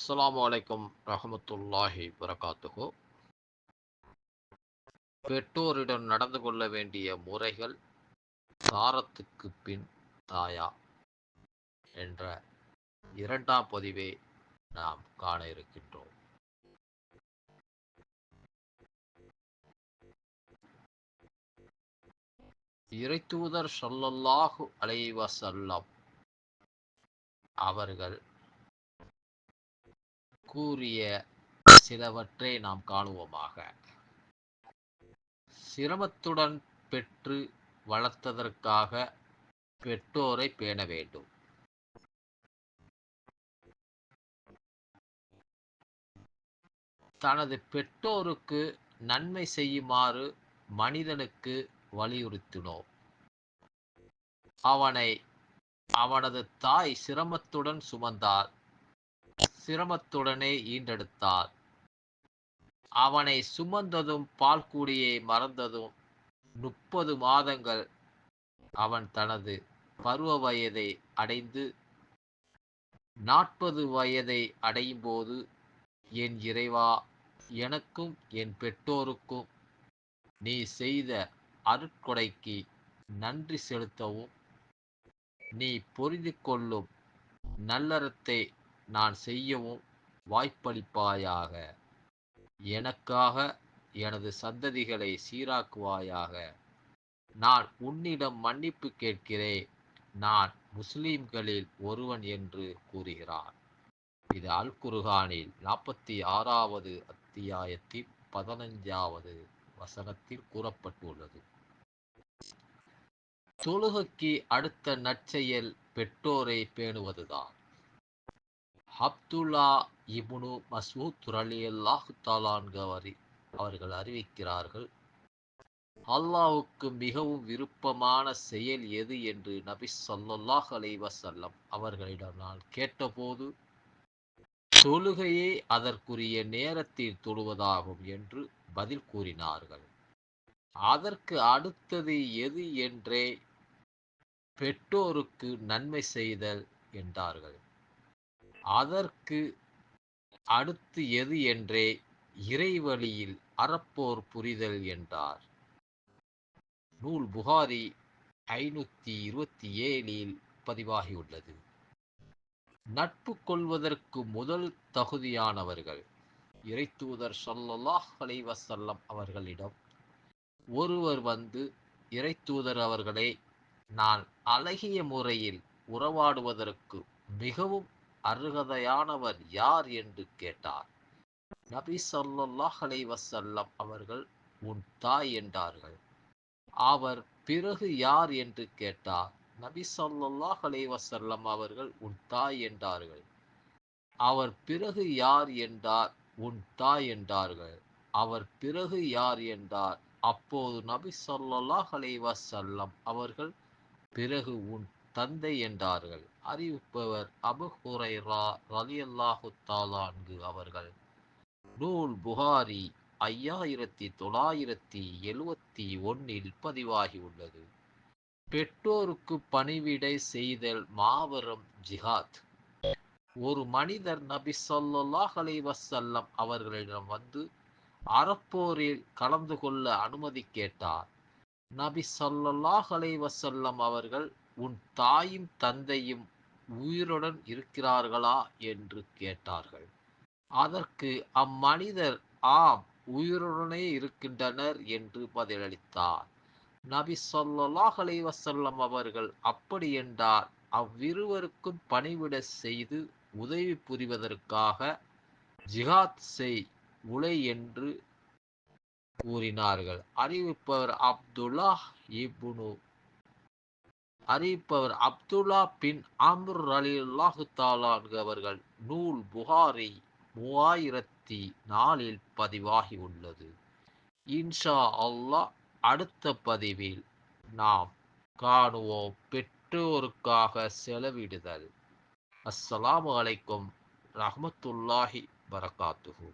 அஸ்லாம் அலைக்கும் ரஹமத்துல்லாஹி வரகாத்துகோ பெற்றோரிடம் நடந்து கொள்ள வேண்டிய முறைகள் சாரத்துக்கு பின் தாயா என்ற இரண்டாம் பதிவை நாம் காண இருக்கின்றோம். இறைத்தூதர் சொல்லல்லாஹு அலைவசல்லம் அவர்கள் கூறிய சிலவற்றை நாம் காணுவோமாக. சிரமத்துடன் பெற்று வளர்த்ததற்காக பெற்றோரை பேண வேண்டும். தனது பெற்றோருக்கு நன்மை செய்யுமாறு மனிதனுக்கு வலியுறுத்தினோம். அவனை அவனது தாய் சிரமத்துடன் சுமந்தார் சிரமத்துடனே ஈண்டெடுத்தார். அவனை சுமந்ததும் பால்குடியை மறந்ததும் முப்பது மாதங்கள் அவன் தனது பருவ வயதை அடைந்து நாற்பது வயதை அடையும் போது என் இறைவா எனக்கும் என் பெற்றோருக்கும் நீ செய்த அருட்கொடைக்கு நன்றி செலுத்தவும் நீ புரிந்து கொள்ளும் நல்லறத்தை நான் செய்யவும் வாய்ப்பளிப்பாயாக. எனக்காக எனது சந்ததிகளை சீராக்குவாயாக. நான் உன்னிடம் மன்னிப்பு கேட்கிறேன். நான் முஸ்லிம்களில் ஒருவன் என்று கூறுகிறான் இது அல் குர்ஹானில் நாற்பத்தி ஆறாவது அத்தியாயத்தில் பதினஞ்சாவது வசனத்தில் கூறப்பட்டுள்ளது. தொழுகைக்கு அடுத்த நற்செயல் பெற்றோரை பேணுவதுதான். அப்துல்லா இபுனு மசூத் அல்லாஹு தாலான்கவரி அவர்கள் அறிவிக்கிறார்கள் அல்லாவுக்கு மிகவும் விருப்பமான செயல் எது? என்று நபி சொல்லல்லாஹ் அலைவசல்லம் அவர்களிடம் நான் கேட்டபோது தொழுகையே அதற்குரிய நேரத்தில் தொழுவதாகும் என்று பதில் கூறினார்கள். அதற்கு அடுத்தது எது? என்றே பெற்றோருக்கு நன்மை செய்தல் என்றார்கள். அதற்கு அடுத்து எது என்றே இறைவழியில் அறப்போர் புரிதல் என்றார். நூல் புகாரி ஐநூத்தி இருபத்தி ஏழில் பதிவாகியுள்ளது. நட்பு கொள்வதற்கு முதல் தகுதியானவர்கள் இறைத்தூதர் சொல்லல்லாஹ் அலைவசல்லம் அவர்களிடம் ஒருவர் வந்து இறைத்தூதர் அவர்களே நான் அழகிய முறையில் உறவாடுவதற்கு மிகவும் அருகதையானவர் யார் என்று கேட்டார். நபி சொல்லாஹ் அலைவசல்லம் அவர்கள் உன் தாய் என்றார்கள். அவர் பிறகு யார் என்று கேட்டார். நபி சொல்லாஹ் அலைவசல்லம் அவர்கள் உன் தாய் என்றார்கள். அவர் பிறகு யார் என்றார்? உன் தாய் என்றார்கள். அவர் பிறகு யார் என்றார்? அப்போது நபி சொல்லாஹ் அலைவசல்லம் அவர்கள் பிறகு உன் தந்தை என்றார்கள். அறிவிப்பவர் அபு ஹுரைரா ரலியல்லாஹு தாலான்கு அவர்கள். நூல் புகாரி ஐயாயிரத்தி தொள்ளாயிரத்தி எழுவத்தி ஒன்னில் பதிவாகியுள்ளது பெற்றோருக்கு பணிவிடை செய்தல் மாபெரும் ஜிஹாத். ஒரு மனிதர் நபி சொல்லாஹ் அலைவசல்லம் அவர்களிடம் வந்து அறப்போரில் கலந்து கொள்ள அனுமதி கேட்டார். நபி சொல்லாஹ் அலைவசல்லம் அவர்கள் உன் தாயும் தந்தையும் உயிருடன் இருக்கிறார்களா? என்று கேட்டார்கள். அதற்கு அம்மனிதர் ஆம் உயிருடனே இருக்கின்றனர் என்று பதிலளித்தார். நபி சொல்லாஹ் அலைவசல்லம் அவர்கள் அப்படி என்றால் அவ்விருவருக்கும் பணிவிட செய்து உதவி புரிவதற்காக ஜிஹாத் செய் உலை என்று கூறினார்கள். அறிவிப்பவர் அப்துல்லா இபுனு அறிவிப்பவர் அப்துல்லா பின் அம்ர் அலி அல்லாஹு தாலான் அவர்கள் நூல் புகாரி மூவாயிரத்தி நாலில் பதிவாகி உள்ளது. இன்ஷா அல்லாஹ் அடுத்த பதிவில் நாம் காணுவோம் பெற்றோருக்காக செலவிடுதல். அஸ்ஸலாமு அலைக்கும் ரஹமத்துல்லாஹி வரகாத்துஹூ